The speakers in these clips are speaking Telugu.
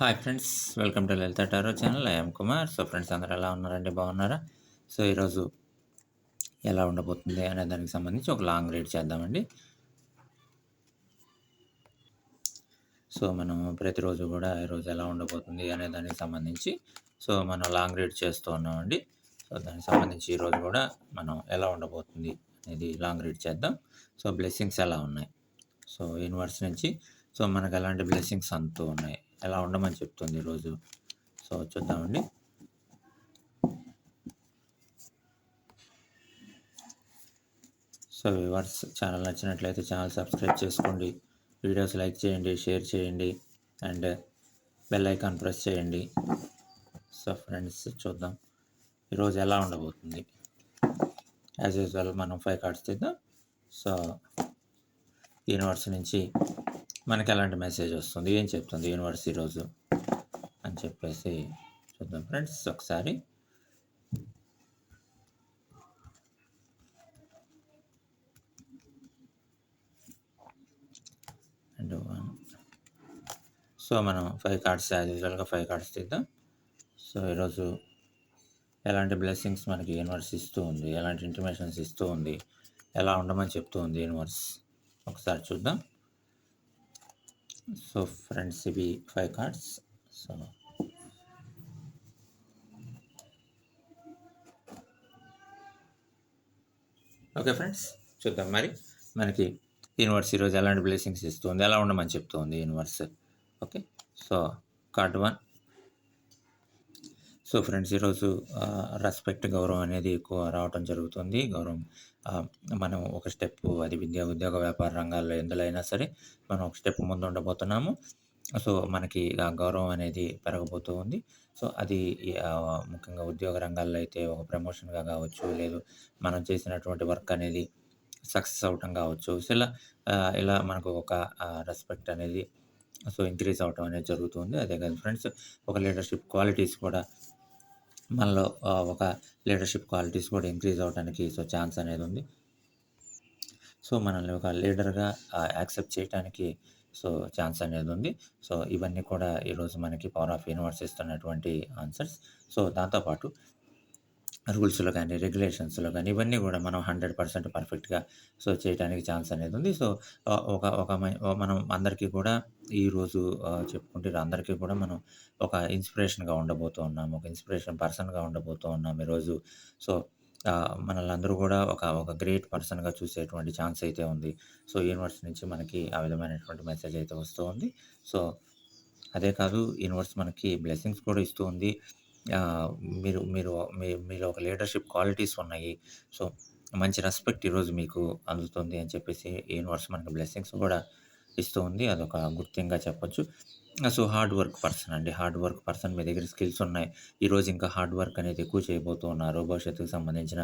Hi friends welcome to Lalitha tarot channel. I'm Kumar. So friends అందరూ ఎలా ఉన్నారండి? బాగున్నారా? సో ఈరోజు ఎలా ఉండబోతుంది అనే దానికి సంబంధించి ఒక లాంగ్ రీడ్ చేద్దామండి. సో మనం ప్రతిరోజు కూడా ఈరోజు ఎలా ఉండబోతుంది అనే దానికి సంబంధించి సో మనం లాంగ్ రీడ్ చేస్తూ ఉన్నామండి. సో దానికి సంబంధించి ఈరోజు కూడా మనం ఎలా ఉండబోతుంది అనేది లాంగ్ రీడ్ చేద్దాం. సో బ్లెస్సింగ్స్ ఎలా ఉన్నాయి? సో యూనివర్స్ నుంచి సో మనకు ఎలాంటి బ్లెస్సింగ్స్ అంతూ ఉన్నాయి? ఎలా ఉండమని చెప్తుంది ఈరోజు. సో చూద్దామండి. సో వివర్స్ ఛానల్ నచ్చినట్లయితే ఛానల్ సబ్స్క్రైబ్ చేసుకోండి. వీడియోస్ లైక్ చేయండి షేర్ చేయండి అండ్ బెల్ ఐకాన్ ప్రెస్ చేయండి. సో ఫ్రెండ్స్ చూద్దాం. ఈరోజు ఎలా ఉండబోతుంది? యాజ్ యూజువల్ మనం ఫైవ్ కార్డ్స్ తీద్దాం సో యూనివర్స్ నుంచి మనకి ఎలాంటి మెసేజ్ వస్తుంది? ఏం చెప్తుంది? యూనివర్స్ ఈరోజు అని చెప్పేసి చూద్దాం. ఫ్రెండ్స్ ఒకసారి. అండ్ వన్ సో మనం ఫైవ్ కార్డ్స్ యాజ్ యూజువల్గా ఫైవ్ కార్డ్స్ తీద్దాం. సో ఈరోజు ఎలాంటి బ్లెస్సింగ్స్ మనకి యూనివర్స్ ఇస్తూ ఉంది? ఎలాంటి ఇంటిమేషన్స్ ఇస్తూ ఉంది? ఎలా ఉండమని చెప్తూ ఉంది యూనివర్స్ ఒకసారి చూద్దాం. సో ఫ్రెండ్స్ ఇవి five cards so okay friends చూద్దాం మరి. మనకి యూనివర్స్ ఈరోజు ఎలాంటి బ్లెస్సింగ్స్ ఇస్తుంది ఎలా ఉండమని చెప్తుంది universe okay so card one so friends ఈరోజు రెస్పెక్ట్ గౌరవం అనేది ఎక్కువ రావటం జరుగుతుంది. గౌరవం మనం ఒక స్టెప్ అది విద్యా ఉద్యోగ వ్యాపార రంగాల్లో ఎందులో అయినా సరే మనం ఒక స్టెప్ ముందు ఉండబోతున్నాము. సో మనకి ఆ గౌరవం అనేది పెరగబోతూ ఉంది. సో అది ముఖ్యంగా ఉద్యోగ రంగాల్లో అయితే ఒక ప్రమోషన్గా కావచ్చు లేదు మనం చేసినటువంటి వర్క్ అనేది సక్సెస్ అవటం కావచ్చు. సో ఇలా ఇలా మనకు ఒక రెస్పెక్ట్ అనేది సో ఇంక్రీజ్ అవటం అనేది జరుగుతుంది అదే కాదు ఫ్రెండ్స్ ఒక లీడర్షిప్ క్వాలిటీస్ కూడా మనలో ఒక లీడర్షిప్ క్వాలిటీస్ కూడా ఇంక్రీజ్ అవడానికి సో ఛాన్స్ అనేది ఉంది. సో మనల్ని ఒక లీడర్గా యాక్సెప్ట్ చేయడానికి సో ఛాన్స్ అనేది ఉంది. సో ఇవన్నీ కూడా ఈరోజు మనకి పవర్ ఆఫ్ యూనివర్స్ ఇస్తున్నటువంటి ఆన్సర్స్ సో దాంతోపాటు రూల్స్లో కానీ రెగ్యులేషన్స్లో కానీ ఇవన్నీ కూడా మనం హండ్రెడ్ పర్సెంట్ పర్ఫెక్ట్గా సో చేయడానికి ఛాన్స్ అనేది ఉంది. సో ఒక ఒక మ- మనం అందరికీ కూడా ఈరోజు చెప్పుకుంటే అందరికీ కూడా మనం ఒక ఇన్స్పిరేషన్గా ఉండబోతూ ఉన్నాము ఒక ఇన్స్పిరేషన్ పర్సన్గా ఉండబోతూ ఉన్నాం ఈరోజు సో మనల్ని అందరూ కూడా ఒక ఒక గ్రేట్ పర్సన్గా చూసేటువంటి ఛాన్స్ అయితే ఉంది. సో యూనివర్స్ నుంచి మనకి ఆ విధమైనటువంటి మెసేజ్ అయితే వస్తూ ఉంది. సో అదే కాదు యూనివర్స్ మనకి బ్లెస్సింగ్స్ కూడా ఇస్తూ ఉంది. మీరు మీరు మీరు మీలో ఒక లీడర్షిప్ క్వాలిటీస్ ఉన్నాయి. సో మంచి రెస్పెక్ట్ ఈరోజు మీకు అందుతుంది అని చెప్పేసి యూనివర్స్ మనకి బ్లెస్సింగ్స్ కూడా ఇస్తూ ఉంది. అదొక గుర్తింగా చెప్పొచ్చు. సో హార్డ్ వర్క్ పర్సన్ అండి. హార్డ్ వర్క్ పర్సన్ మీ దగ్గర స్కిల్స్ ఉన్నాయి. ఈరోజు ఇంకా హార్డ్ వర్క్ అనేది ఎక్కువ చేయబోతూ ఉన్నారు. భవిష్యత్తుకు సంబంధించిన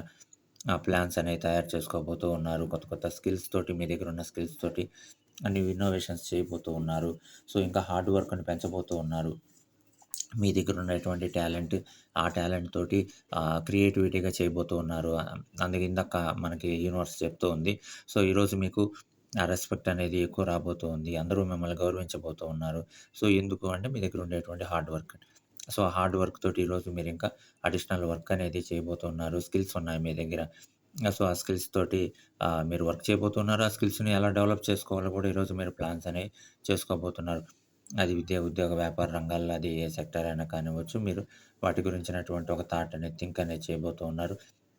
ప్లాన్స్ అనేవి తయారు చేసుకోబోతూ ఉన్నారు. కొత్త కొత్త స్కిల్స్ తోటి మీ దగ్గర ఉన్న స్కిల్స్ తోటి అన్ని ఇన్నోవేషన్స్ చేయబోతూ ఉన్నారు. సో ఇంకా హార్డ్ వర్క్ని పెంచబోతూ ఉన్నారు. మీ దగ్గర ఉన్నటువంటి టాలెంట్ ఆ టాలెంట్ తోటి క్రియేటివిటీగా చేయబోతూ ఉన్నారు. అందుకే ఇందాక మనకి యూనివర్స్ చెప్తూ ఉంది. సో ఈరోజు మీకు ఆ రెస్పెక్ట్ అనేది ఎక్కువ రాబోతూ ఉంది. అందరూ మిమ్మల్ని గౌరవించబోతూ ఉన్నారు. సో ఎందుకు అంటే మీ దగ్గర ఉండేటువంటి హార్డ్ వర్క్. సో ఆ హార్డ్ వర్క్ తోటి ఈరోజు మీరు ఇంకా అడిషనల్ వర్క్ అనేది చేయబోతున్నారు స్కిల్స్ ఉన్నాయి మీ దగ్గర. సో ఆ స్కిల్స్ తోటి మీరు వర్క్ చేయబోతున్నారు ఆ స్కిల్స్ని ఎలా డెవలప్ చేసుకోవాలో కూడా ఈరోజు మీరు ప్లాన్స్ అనేవి చేసుకోబోతున్నారు. అది విద్య ఉద్యోగ వ్యాపార రంగాల్లో అది ఏ సెక్టర్ అయినా కానివ్వచ్చు మీరు వాటి గురించినటువంటి ఒక థాట్ అనేది థింక్ అనేది చేయబోతూ ఉన్నారు.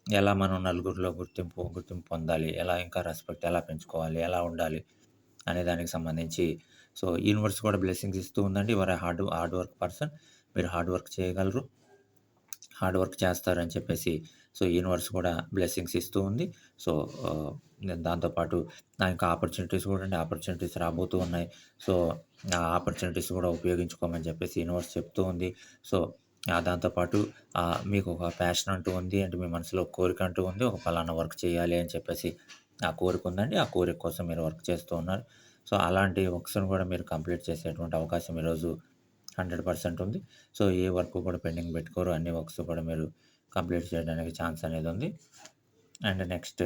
ఎలా మనం నలుగురిలో గుర్తింపు గుర్తింపు పొందాలి ఎలా ఇంకా రెస్పెక్ట్ ఎలా పెంచుకోవాలి ఎలా ఉండాలి అనే దానికి సంబంధించి సో యూనివర్స్ కూడా బ్లెస్సింగ్స్ ఇస్తూ ఉందండి. వారు హార్డ్ హార్డ్ వర్క్ పర్సన్ మీరు హార్డ్ వర్క్ చేయగలరు. హార్డ్ వర్క్ చేస్తారని చెప్పేసి సో యూనివర్స్ కూడా బ్లెస్సింగ్స్ ఇస్తూ ఉంది. సో నేను దాంతోపాటు నా ఇంకా ఆపర్చునిటీస్ కూడా అండి ఆపర్చునిటీస్ రాబోతూ ఉన్నాయి. సో ఆ ఆపర్చునిటీస్ కూడా ఉపయోగించుకోమని చెప్పేసి యూనివర్స్ చెప్తూ ఉంది. సో ఆ దాంతోపాటు మీకు ఒక ప్యాషన్ అంటూ ఉంది అంటే మీ మనసులో కోరిక అంటూ ఉంది ఒక ఫలానా వర్క్ చేయాలి అని చెప్పేసి ఆ కోరిక ఉందండి. ఆ కోరిక కోసం మీరు వర్క్ చేస్తూ ఉన్నారు. సో అలాంటి వర్క్స్ను కూడా మీరు కంప్లీట్ చేసేటువంటి అవకాశం ఈరోజు హండ్రెడ్ పర్సెంట్ ఉంది సో ఏ వర్క్ కూడా పెండింగ్ పెట్టుకోరు అన్ని వర్క్స్ కూడా మీరు కంప్లీట్ చేయడానికి ఛాన్స్ అనేది ఉంది అండ్ నెక్స్ట్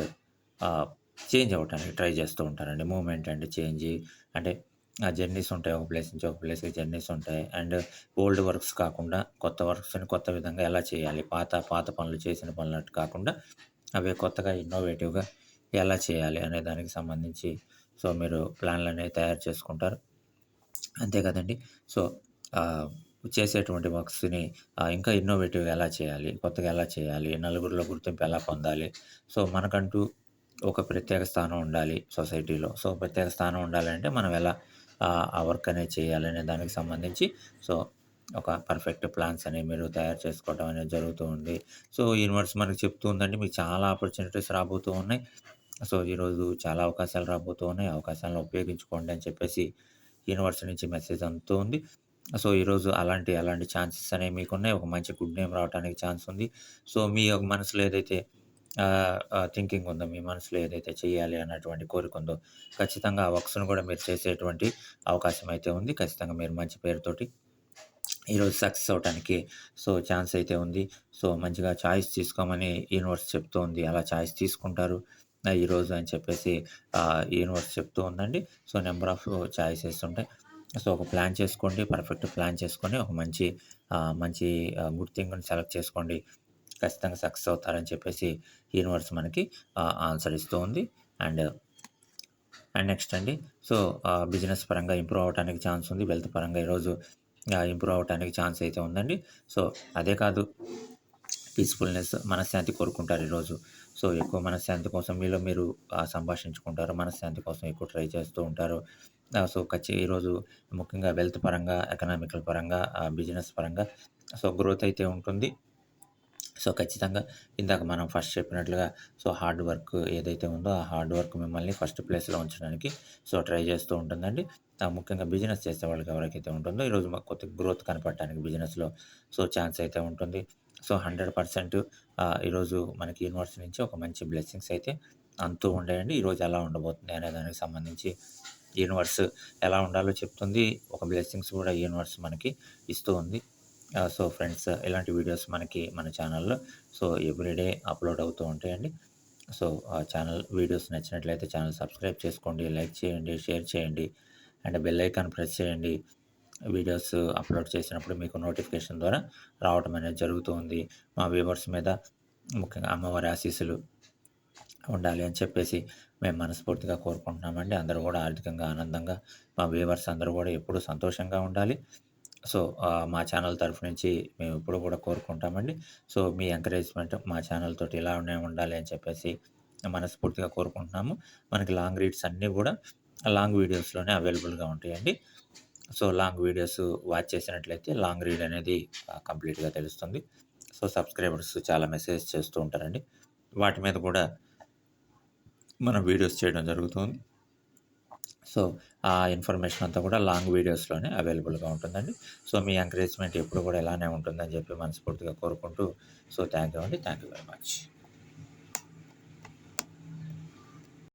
చేంజ్ అవ్వటానికి ట్రై చేస్తూ ఉంటారండి మూమెంట్ అండ్ చేంజ్ అంటే ఆ జర్నీస్ ఉంటాయి. ఒక ప్లేస్ నుంచి ఒక ప్లేస్‌కి జర్నీస్ ఉంటాయి. అండ్ ఓల్డ్ వర్క్స్ కాకుండా కొత్త వర్క్స్‌ని కొత్త విధంగా ఎలా చేయాలి? పాత పాత పనులు చేసిన పనులట్టు కాకుండా అవి కొత్తగా ఇన్నోవేటివ్‌గా ఎలా చేయాలి? అనే దానికి సంబంధించి సో, మీరు ప్లాన్లు అనేవి తయారు చేసుకుంటారు. అంతే కదండి సో, చేసేటువంటి వర్క్స్‌ని ఇంకా ఇన్నోవేటివ్‌గా ఎలా చేయాలి? కొత్తగా ఎలా చేయాలి? నలుగురిలో గుర్తింపు ఎలా పొందాలి? సో, మనకంటూ ఒక ప్రత్యేక స్థానం ఉండాలి సొసైటీలో. సో, ప్రత్యేక స్థానం ఉండాలంటే మనం ఎలా ఆ వర్క్ అనేది చేయాలనే దానికి సంబంధించి సో, ఒక పర్ఫెక్ట్ ప్లాన్స్ అనేవి మీరు తయారు చేసుకోవడం అనేది జరుగుతూ ఉంది. సో, యూనివర్స్ మనకు చెప్తూ ఉందండి మీకు చాలా ఆపర్చునిటీస్ రాబోతూ ఉన్నాయి. సో, ఈరోజు చాలా అవకాశాలు రాబోతూ ఉన్నాయి. అవకాశాలను ఉపయోగించుకోండి అని చెప్పేసి యూనివర్స్ నుంచి మెసేజ్ అందుతూ ఉంది. సో, ఈరోజు అలాంటి, అలాంటి ఛాన్సెస్ అనేవి మీకున్నాయి. ఒక మంచి గుడ్ నేమ్ రావటానికి ఛాన్స్ ఉంది. సో, మీ యొక్క మనసులో ఏదైతే థింకింగ్ ఉందో, మీ మనసులో ఏదైతే చేయాలి అన్నటువంటి కోరిక ఉందో, ఖచ్చితంగా ఆ వర్క్స్‌ని కూడా మీరు చేసేటువంటి అవకాశం అయితే ఉంది. ఖచ్చితంగా మీరు మంచి పేరుతోటి ఈరోజు సక్సెస్ అవ్వటానికి సో, ఛాన్స్ అయితే ఉంది. సో, మంచిగా చాయిస్ తీసుకోమని యూనివర్స్ చెప్తూ ఉంది. అలా చాయిస్ తీసుకుంటారు ఈరోజు అని చెప్పేసి యూనివర్స్ చెప్తూ ఉందండి. సో, నెంబర్ ఆఫ్ ఛాయిసెస్ ఉంటాయి. సో, ఒక ప్లాన్ చేసుకోండి. పర్ఫెక్ట్ ప్లాన్ చేసుకొని ఒక మంచి మంచి ఆహ్, గుడ్ థింగ్‌ని సెలెక్ట్ చేసుకోండి. ఖచ్చితంగా సక్సెస్ అవుతారని చెప్పేసి యూనివర్స్ మనకి ఆన్సర్ ఇస్తూ ఉంది. అండ్ అండ్ నెక్స్ట్ అండి. సో, బిజినెస్ పరంగా ఇంప్రూవ్ అవ్వటానికి ఛాన్స్ ఉంది. వెల్త్ పరంగా ఈరోజు ఇంప్రూవ్ అవ్వటానికి ఛాన్స్ అయితే ఉందండి. సో, అదే కాదు పీస్‌ఫుల్‌నెస్, మనశ్శాంతి కోరుకుంటారు ఈరోజు. సో, ఎక్కువ మనశ్శాంతి కోసం మీలో మీరు సంభాషించుకుంటారు. మనశ్శాంతి కోసం ఎక్కువ ట్రై చేస్తూ ఉంటారు. సో, ఖచ్చి ఈరోజు ముఖ్యంగా వెల్త్ పరంగా, ఎకనామికల్ పరంగా, బిజినెస్ పరంగా సో, గ్రోత్ అయితే ఉంటుంది. సో, ఖచ్చితంగా ఇందాక మనం ఫస్ట్ చెప్పినట్లుగా సో, హార్డ్ వర్క్ ఏదైతే ఉందో, ఆ హార్డ్ వర్క్ మిమ్మల్ని ఫస్ట్ ప్లేస్‌లో ఉంచడానికి సో, ట్రై చేస్తూ ఉంటుందండి. ముఖ్యంగా బిజినెస్ చేసే వాళ్ళకి ఎవరికైతే ఉంటుందో, ఈరోజు మాకు కొత్త గ్రోత్ కనపడటానికి బిజినెస్‌లో సో, ఛాన్స్ అయితే ఉంటుంది. సో, హండ్రెడ్ పర్సెంట్ ఈరోజు మనకి యూనివర్స్ నుంచి ఒక మంచి బ్లెస్సింగ్స్ అయితే అంతూ ఉండేయండి. ఈరోజు ఎలా ఉండబోతుంది అనే దానికి సంబంధించి యూనివర్స్ ఎలా ఉండాలో చెప్తుంది. ఒక బ్లెస్సింగ్స్ కూడా యూనివర్స్ మనకి ఇస్తూ ఉంది. సో, ఫ్రెండ్స్ ఇలాంటి వీడియోస్ మనకి మన ఛానల్‌లో సో, ఎవ్రీడే అప్‌లోడ్ అవుతూ ఉంటాయండి. సో, ఆ ఛానల్ వీడియోస్ నచ్చినట్లయితే ఛానల్ సబ్స్క్రైబ్ చేసుకోండి, లైక్ చేయండి, షేర్ చేయండి. అండ్ బెల్ ఐకాన్ ప్రెస్ చేయండి. వీడియోస్ అప్‌లోడ్ చేసినప్పుడు మీకు నోటిఫికేషన్ ద్వారా రావటం అనేది జరుగుతూ ఉంది. మా వ్యూవర్స్ మీద ముఖ్యంగా అమ్మవారి ఆశీస్సులు ఉండాలి అని చెప్పేసి మేము మనస్ఫూర్తిగా కోరుకుంటున్నామండి. అందరూ కూడా ఆర్థికంగా ఆనందంగా మా వ్యూవర్స్ అందరూ కూడా ఎప్పుడూ సంతోషంగా ఉండాలి. సో, మా ఛానల్ తరఫు నుంచి మేము ఎప్పుడు కూడా కోరుకుంటామండి. సో, మీ ఎంకరేజ్‌మెంట్ మా ఛానల్ తోటి ఇలానే ఉండాలి అని చెప్పేసి మనస్ఫూర్తిగా కోరుకుంటున్నాము. మనకి లాంగ్ రీడ్స్ అన్నీ కూడా లాంగ్ వీడియోస్‌లోనే అవైలబుల్‌గా ఉంటాయండి. సో, లాంగ్ వీడియోస్ వాచ్ చేసినట్లయితే లాంగ్ రీడ్ అనేది కంప్లీట్‌గా తెలుస్తుంది. సో, సబ్స్క్రైబర్స్ చాలా మెసేజ్ చేస్తూ ఉంటారండి. వాటి మీద కూడా మనం వీడియోస్ చేయడం జరుగుతుంది. సో, ఆ ఇన్ఫర్మేషన్ అంతా కూడా లాంగ్ వీడియోస్‌లోనే అవైలబుల్‌గా ఉంటుందండి. సో, మీ ఎంకరేజ్‌మెంట్ ఎప్పుడు కూడా ఇలానే ఉంటుందని చెప్పి మనస్ఫూర్తిగా కోరుకుంటూ సో, థ్యాంక్ యూ అండి. Thank you very much.